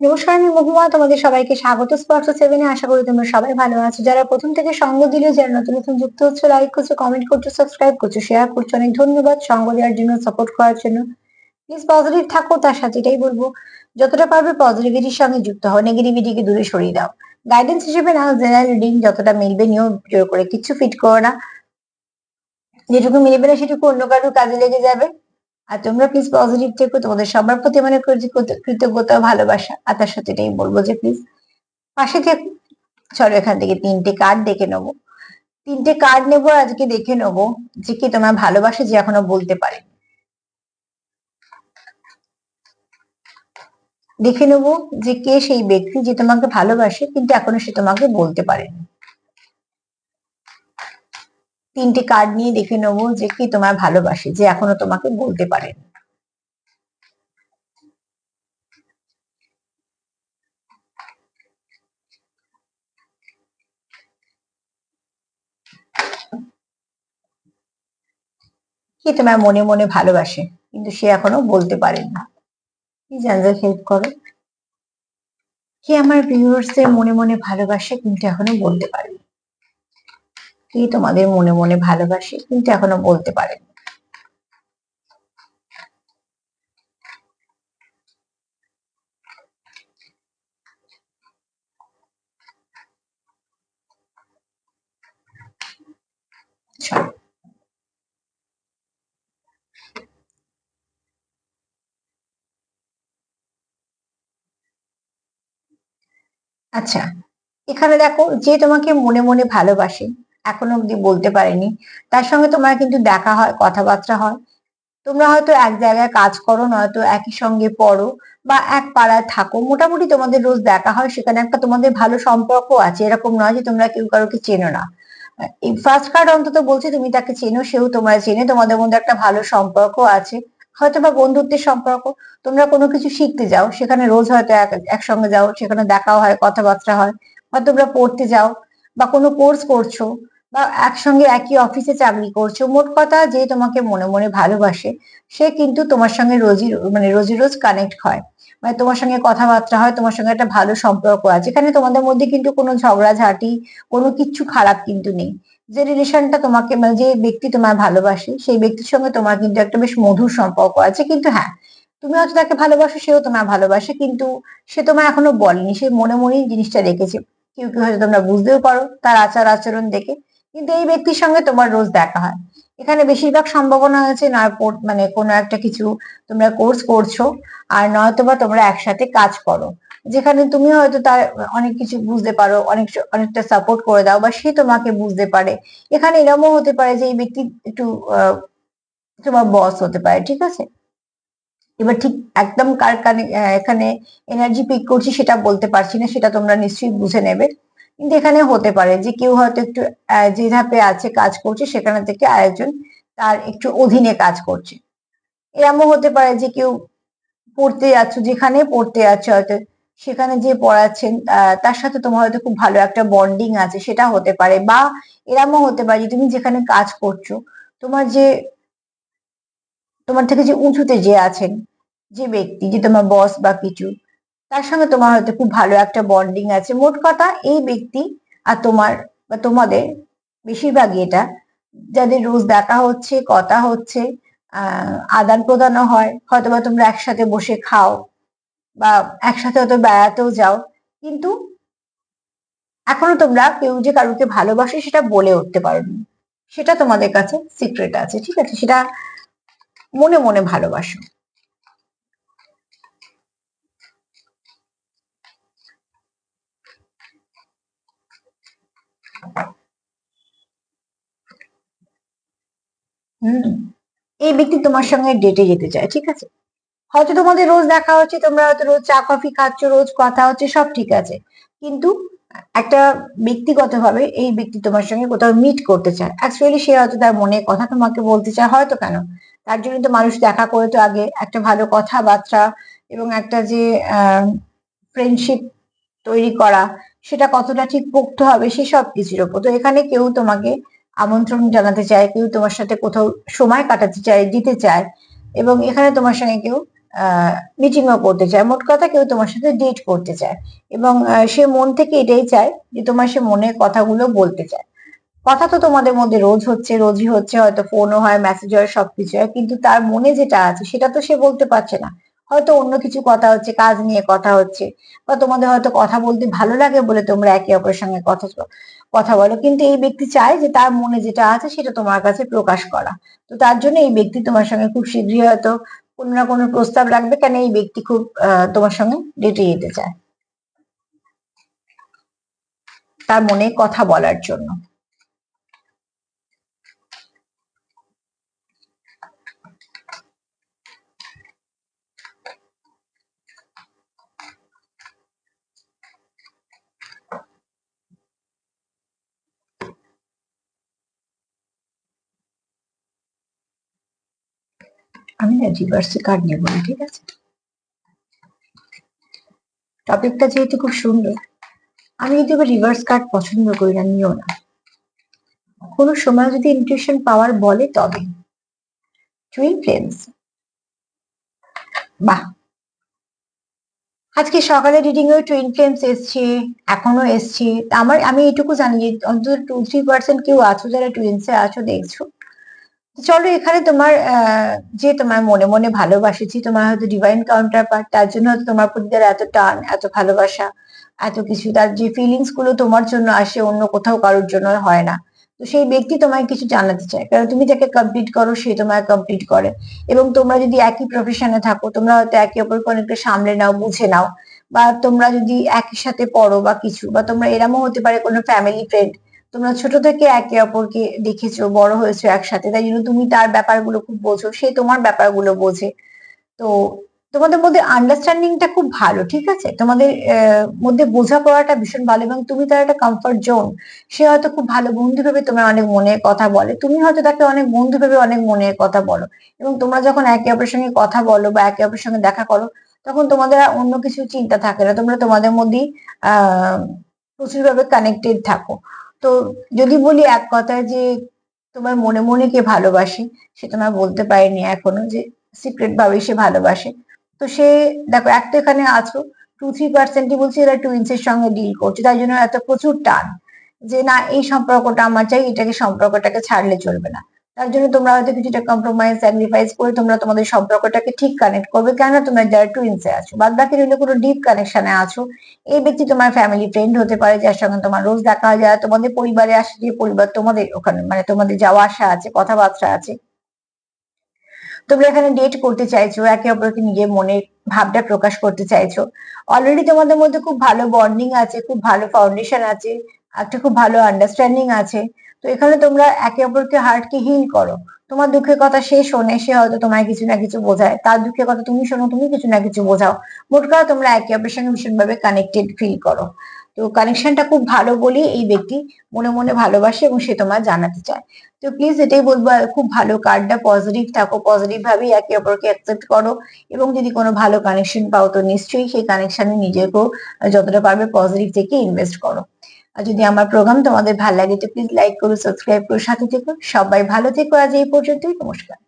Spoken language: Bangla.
নমস্কার, আমি মহুয়া। তোমাদের সবাইকে স্বাগত। স্পর্শ সেভেনে আশা করি তোমরা সবাই ভালো আছো। যারা প্রথম থেকে সঙ্গ দিলে, যারা নতুন নতুন যুক্ত হচ্ছে লাইক করছ কমেন্ট করছ সাবস্ক্রাইব করছ শেয়ার করছ, অনেক ধন্যবাদ সঙ্গ দেওয়ার জন্য সাপোর্ট করার জন্য। প্লিজ পজিটিভ থাকো, তার সাথে এটাই বলব, যতটা পারবে পজিটিভিটির সঙ্গে যুক্ত হও নেগেটিভিটিকে দূরে সরিয়ে দাও। গাইডেন্স হিসেবে নাও জেনারেল রিডিং যতটা মিলবে নিয়েও জোর করে। কিছু ফিট করো না। যেটুকু মিলবে না, সেটুকু অন্য কারোর কাজে লেগে যাবে। আর তোমরা প্লিজ পজিটিভ থেকো, তোমাদের সবার প্রতি মনে কৃতজ্ঞতা, ভালোবাসা। আর তার সাথে এটাই বলব যে প্লিজ পাশে থেকে। চলো এখান থেকে তিনটে কার্ড দেখে নেব। তিনটে কার্ড নেব আজকে দেখে নেব যে কি তোমার ভালোবাসে যে এখনও বলতে পারে। দেখে নেব যে কে সেই ব্যক্তি যে তোমাকে ভালোবাসে, কিন্তু এখনও সে তোমাকে বলতে পারেনি। তিনটে কার্ড নিয়ে দেখে নেব যে কি তোমার ভালোবাসে, যে এখনও তোমাকে বলতে পারেনি। কি তোমার মনে মনে ভালোবাসে, কিন্তু সে এখনও বলতে পারেনি প্লিজ অ্যান্সার হেল্প করো? কি আমার ভিউয়ার্স মনে মনে ভালোবাসে, কিন্তু এখনও বলতে পারেনি কি তোমাদের মনে মনে ভালোবাসে, কিন্তু এখনও বলতে পারেন আচ্ছা এখানে দেখো যে তোমাকে মনে মনে ভালোবাসে এখনও অব্দি বলতে পারেনি। তার সঙ্গে তোমার কিন্তু দেখা হয়, কথাবার্তা হয়। তোমরা হয়তো এক জায়গায় কাজ করো, নয়তো একই সঙ্গে পড়ো বা এক পাড়ায় থাকো। মোটামুটি তোমাদের রোজ দেখা হয়, সেখানে একটা তোমাদের ভালো সম্পর্ক আছে। এরকম নয় যে তোমরা কেউ কারোকে চেনো না। এই ফার্স্ট কার্ড অন্তত বলছে, তুমি তাকে চেনো, সেও তোমরা চেনে। তোমাদের মধ্যে একটা ভালো সম্পর্ক আছে। হয়তো বা বন্ধুত্বের সম্পর্ক। তোমরা কোনো কিছু শিখতে যাও। সেখানে রোজ হয়তো একসঙ্গে যাও। সেখানে দেখাও হয়, কথাবার্তা হয়। বা তোমরা পড়তে যাও। বা কোনো কোর্স করছ বা একসঙ্গে একই অফিসে চাকরি করছ, মোট কথা যে তোমাকে মনে মনে ভালোবাসে, সে কিন্তু তোমার সঙ্গে রোজই মানে রোজই রোজ কানেক্ট হয়। মানে তোমার সঙ্গে কথাবার্তা হয়, তোমার সঙ্গে একটা ভালো সম্পর্ক আছে। এখানে তোমাদের মধ্যে কিন্তু কোনো ঝগড়াঝাটি, কোনো কিচ্ছু খারাপ কিন্তু নেই। যে রিলেশনটা তোমাকে মানে যে ব্যক্তি তোমার ভালোবাসে, সেই ব্যক্তির সঙ্গে তোমার কিন্তু একটা বেশ মধুর সম্পর্ক আছে। কিন্তু হ্যাঁ তুমি হয়তো তাকে ভালোবাসো, সেও তোমার ভালোবাসে, কিন্তু সে তোমার এখনও বলেনি। সে মনে মনেই জিনিসটা রেখেছে। কেউ কেউ হয়তো তোমরা বুঝতেও পারো তার আচার আচরণ দেখে। কিন্তু এই ব্যক্তির সঙ্গে তোমার রোজ দেখা হয়। এখানে বেশিরভাগ সম্ভাবনা আছে নয় মানে কোনো একটা কিছু তোমরা কোর্স করছ আর নয়তো বা তোমরা একসাথে কাজ করো। যেখানে তুমি হয়তো তার অনেক কিছু বুঝতে পারো, অনেক অনেকটা সাপোর্ট করে দাও বা সে তোমাকে বুঝতে পারে। এখানে এরমও হতে পারে যে এই ব্যক্তি একটু তোমার বস হতে পারে, ঠিক আছে? এবার ঠিক একদম কার কানে এখানে এনার্জি পিক করছি সেটা বলতে পারছি না, সেটা তোমরা নিশ্চয়ই বুঝে নেবে। কিন্তু এখানে হতে পারে যে কেউ হয়তো একটু যে ধাপে আছে কাজ করছে, সেখানে থেকে আরেকজন তার একটু অধীনে কাজ করছে। এরমও হতে পারে যে কেউ পড়তে যাচ্ছ, যেখানে পড়তে যাচ্ছ হয়তো, সেখানে যে পড়াচ্ছেন তার সাথে তোমার হয়তো খুব ভালো একটা বন্ডিং আছে, সেটা হতে পারে। বা এরমও হতে পারে তুমি যেখানে কাজ করছ, তোমার যে, তোমার থেকে যে উঁচুতে যে আছেন যে ব্যক্তি, যে তোমার বস বা কিছু তার সঙ্গে তোমার হয়তো খুব ভালো একটা বন্ডিং আছে। মোট কথা এই ব্যক্তি আর তোমার বা তোমাদের বেশিরভাগই এটা, যাদের রোজ দেখা হচ্ছে, কথা হচ্ছে আদান প্রদানও হয় হয়তো বা তোমরা একসাথে বসে খাও বা একসাথে হয়তো বেড়াতেও যাও, কিন্তু এখনও তোমরা কেউ যে কারুকে ভালোবাসে সেটা বলে উঠতে পারোনি সেটা তোমাদের কাছে সিক্রেট আছে, ঠিক আছে? সেটা মনে মনে ভালোবাসো। এই ব্যক্তি তোমার সঙ্গে ডেটে যেতে চায়, ঠিক আছে? হয়তো তোমাদের রোজ দেখা হচ্ছে, তোমরা হয়তো রোজ চা কফি খাচ্ছ, রোজ কথা হচ্ছে, সব ঠিক আছে। কিন্তু একটা ব্যক্তিগতভাবে এই ব্যক্তি তোমার সঙ্গে কোথাও মিট করতে চায়। অ্যাকচুয়ালি সে হয়তো তার মনে কথা তোমাকে বলতে চায়, হয়তো কেন? তার জন্য তো মানুষ দেখা করে তো আগে। একটা ভালো কথাবার্তা এবং একটা যে ফ্রেন্ডশিপ তৈরি করা সেটা কতটা ঠিক পোক্ত হবে সেসব কিছুর ওপর। তো এখানে কেউ তোমাকে আমন্ত্রণ জানাতে চায়, কেউ তোমার সাথে কোথাও সময় কাটাতে চায়, দিতে চায়, এবং এখানে তোমার সঙ্গে কেউ, আহ মিটিংও করতে চায়। মোট কথা কেউ তোমার সাথে ডেট করতে চায়, এবং সে মন থেকে এটাই চায় যে তোমার সে মনের কথাগুলো বলতে চায়। কথা তো তোমাদের মধ্যে রোজ হচ্ছে, রোজই হচ্ছে, হয়তো ফোনও হয় মেসেজ হয়, সবকিছু হয়, কিন্তু তার মনে যেটা আছে সেটা তো সে বলতে পারছে না। হয়তো অন্য কিছু কথা হচ্ছে, কাজ নিয়ে কথা হচ্ছে, বা তোমাদের হয়তো কথা বলতে ভালো লাগে বলে তোমরা একে অপরের সঙ্গে কথা কথা বলো। কিন্তু এই ব্যক্তি চায় যে তার মনে যেটা আছে সেটা তোমার কাছে প্রকাশ করা। তো তার জন্য এই ব্যক্তি তোমার সঙ্গে খুব শীঘ্রই হয়তো কোনো না কোনো প্রস্তাব রাখবে, কেন এই ব্যক্তি খুব তোমার সঙ্গে ডেটে যেতে চায়। তার মনে কথা বলার জন্য। আমি না রিভার্সে কার্ড নেব না, ঠিক আছে? টপিকটা যেহেতু খুব সুন্দর, আমি যদি রিভার্স কার্ড পছন্দ করি না, নিও না। কোনো সময় যদি ইনটিউশন পাওয়ার বলে তবে। টুইন ফ্লেমস বাহ! আজকে সকালে রিডিং এ টুইন ফ্লেমস এসছে এখনও এসছে। আমার, আমি এটুকু জানি যে অন্তত টু থ্রি পার্সেন্ট কেউ আছো, যারা টুইন্সে আছো, দেখছ। চলো এখানে তোমার যে তোমার মনে মনে ভালোবাসেছি, তোমার হয়তো ডিভাইন কাউন্টার পার্ট তার জন্য হয়তো তোমার প্রতি তার এত টান, এত ভালোবাসা, এত কিছু, তার যে ফিলিংসগুলো তোমার জন্য আসে অন্য কোথাও কারোর জন্য হয় না। তো সেই ব্যক্তি তোমায় কিছু জানাতে চায়, কারণ তুমি যাকে কমপ্লিট করো, সে তোমায় কমপ্লিট করে। এবং তোমরা যদি একই প্রফেশনে থাকো, তোমরা হয়তো একে অপরকে অনেকটা সামলে নাও, বুঝে নাও। বা তোমরা যদি একই সাথে পড়ো বা কিছু, বা তোমরা এরমও হতে পারে কোনো ফ্যামিলি ফ্রেন্ড তোমরা ছোট থেকে একে অপরকে দেখেছ, বড় হয়েছো একসাথে। তাই জন্য তুমি তার ব্যাপারগুলো খুব বোঝো, সে তোমার ব্যাপারগুলো বোঝে। তো তোমাদের মধ্যে আন্ডারস্ট্যান্ডিংটা খুব ভালো, ঠিক আছে? তোমাদের মধ্যে বোঝাপড়াটা ভীষণ ভালো এবং তুমি তার একটা কমফর্ট জোন সে হয়তো খুব ভালো বন্ধু ভেবে তোমার অনেক মনের কথা বলে। তুমি হয়তো তাকে অনেক বন্ধু ভেবে অনেক মনের কথা বলো। এবং তোমরা যখন একে অপরের সঙ্গে কথা বলো বা একে অপরের সঙ্গে দেখা করো, তখন তোমাদের আর অন্য কিছু চিন্তা থাকে না। তোমরা তোমাদের মধ্যেই, আহ, প্রচুরভাবে কানেক্টেড থাকো। তো যদি বলি এক কথায় যে তোমার মনে মনে কে ভালোবাসে সে তোমার বলতে পারেনি এখনও যে সিক্রেট ভাবে সে ভালোবাসে। তো সে দেখো এক তো এখানে আছো টু থ্রি পার্সেন্টই বলছে এরা টুইন্স এর সঙ্গে ডিল করছে, তাই জন্য এত প্রচুর টান যে না, এই সম্পর্কটা আমার চাই, এটাকে সম্পর্কটাকে ছাড়লে চলবে না। তার জন্য তোমরা হয়তো কিছুটা কম্প্রোমাইজ স্যাক্রিফাইস করে তোমরা তোমাদের সম্পর্কটাকে ঠিক কানেক্ট করবে। কেন তোমরা যারা টুইন্সে আছো বাদ বাকি রইলে কোনো ডিপ কানেকশনে আছো, এই ব্যক্তি তোমার ফ্যামিলি ফ্রেন্ড হতে পারে, যার সঙ্গে তোমার রোজ দেখা হয়, যারা তোমাদের পরিবারে আসে, যে পরিবার তোমাদের ওখানে মানে তোমাদের যাওয়া আসা আছে, কথাবার্তা আছে। তোমরা এখানে ডেট করতে চাইছো, একে অপরকে নিজের মনের ভাবটা প্রকাশ করতে চাইছো। অলরেডি তোমাদের মধ্যে খুব ভালো বন্ডিং আছে, খুব ভালো ফাউন্ডেশন আছে, একটা খুব ভালো আন্ডারস্ট্যান্ডিং আছে। তো এখানে তোমরা একে অপরকে হার্টকে হিল করো। তোমার দুঃখের কথা সে শোনে, সে হয়তো তোমায় কিছু না কিছু বোঝায়। তার দুঃখের কথা তুমি শোনো, তুমি কিছু না কিছু বোঝাও। মোট কথা তোমরা একে অপরের সঙ্গে ভীষণভাবে কানেক্টেড ফিল করো। তো কানেকশনটা খুব ভালো বলেই এই ব্যক্তি মনে মনে ভালোবাসে এবং সে তোমার জানাতে চায়। তো প্লিজ এটাই বলব, খুব ভালো কার্ডটা পজিটিভ থাকো পজিটিভ ভাবেই একে অপরকে অ্যাকসেপ্ট করো এবং যদি কোনো ভালো কানেকশন পাও তো নিশ্চয়ই সেই কানেকশনে নিজেকেও যতটা পারবে পজিটিভ থেকে ইনভেস্ট করো। আর যদি আমার প্রোগ্রাম তোমাদের ভালো লাগে তো প্লিজ লাইক করো সাবস্ক্রাইব করো, সাথে থেকো। সবাই ভালো থেকো আজ এই পর্যন্তই, নমস্কার।